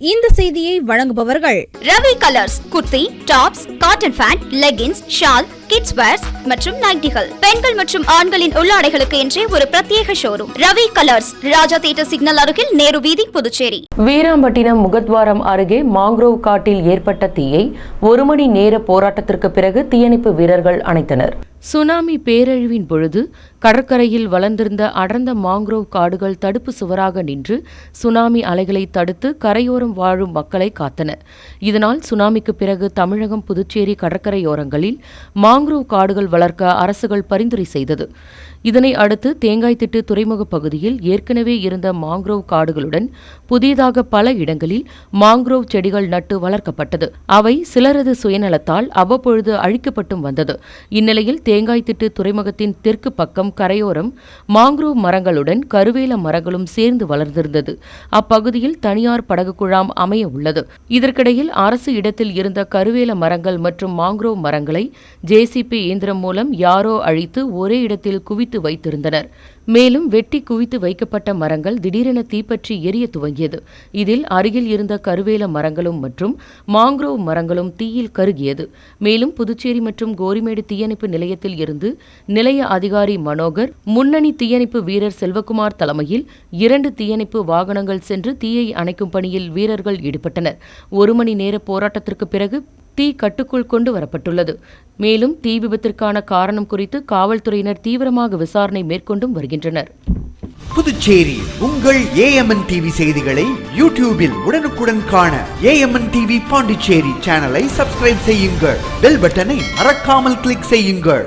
இந்த செய்தியை வழங்குபவர்கள் Ravi colours kurti tops cotton pant leggings shawl kids wears மற்றும் நைட்டிகள். பெண்கள் மற்றும் ஆண்களின் உள்ளாடைகளுக்கு என்றே ஒரு பிரத்யேக showroom Ravi colours Raja theatre signal அருகில் நேரு வீதி புதுச்சேரி. வீராம்பட்டினம் முகத்வாரம் அருகே மாங்க்ரோவ் காட்டில் ஏற்பட்ட தீயை ஒரு மணி நேர போராட்டத்திற்கு பிறகு தீயணைப்பு வீரர்கள் அணைத்தனர். சுனாமி பேரழிவின் பொழுது கடற்கரையில் வளர்ந்திருந்த அடர்ந்த மாங்க்ரோவ் காடுகள் தடுப்பு சுவராக நின்று சுனாமி அலைகளை தடுத்து கரையோரம் வாழும் மக்களை காத்தன. இதனால் சுனாமிக்கு பிறகு தமிழகம் புதுச்சேரி கடற்கரையோரங்களில் மாங்க்ரோவ் காடுகள் வளர்க்க அரசுகள் பரிந்துரை செய்தது. இதனை அடுத்து தேங்காய்த்திட்டு துறைமுக பகுதியில் ஏற்கனவே இருந்த மாங்க்ரோவ் காடுகளுடன் புதிதாக பல இடங்களில் மாங்க்ரோவ் செடிகள் நட்டு வளர்க்கப்பட்டது. அவை சிலரது சுயநலத்தால் அவ்வப்பொழுது அழிக்கப்பட்டும் வந்தது. இந்நிலையில் தேங்காய்த்திட்டு துறைமுகத்தின் தெற்கு பக்கம் கரையோரம் மாங்க்ரோவ் மரங்களுடன் கருவேல மரங்களும் சேர்ந்து வளர்ந்திருந்தது. அப்பகுதியில் தனியார் படகு குழாம் அமைய உள்ளது. இதற்கிடையில் அரசு இடத்தில் இருந்த கருவேல மரங்கள் மற்றும் மாங்க்ரோவ் மரங்களை ஜேசிபி இயந்திரம் மூலம் யாரோ அழித்து ஒரே இடத்தில் குவித்து வைத்திருந்தனர். மேலும் வெட்டி குவித்து வைக்கப்பட்ட மரங்கள் திடீரென தீப்பற்றி எரிய துவங்கியது. இதில் அருகில் இருந்த கருவேல மரங்களும் மற்றும் மாங்க்ரோவ் மரங்களும் தீயில் கருகியது. மேலும் புதுச்சேரி மற்றும் கோரிமேடு தீயணைப்பு நிலையத்தில் இருந்து நிலைய அதிகாரி மனோகர் முன்னணி தீயணைப்பு வீரர் செல்வகுமார் தலைமையில் இரண்டு தீயணைப்பு வாகனங்கள் சென்று தீயை அணைக்கும் பணியில் வீரர்கள் ஈடுபட்டனர். ஒரு மணி நேர போராட்டத்திற்கு பிறகு தீ கட்டுக்குள் கொண்டு வரப்பட்டுள்ளது. மேலும் தீ விபத்திற்கான காரணம் குறித்து காவல்துறையினர் தீவிரமாக விசாரணை மேற்கொண்டும் வருகின்றனர். புதுச்சேரி உங்கள் ஏஎம்என் டிவி செய்திகளை யூடியூபில் உடனுக்குடன் காண ஏஎம்என் டிவி பாண்டிச்சேரி சேனலை சப்ஸ்கிரைப் செய்யுங்கள். பெல் பட்டனை மறக்காமல் கிளிக் செய்யுங்கள்.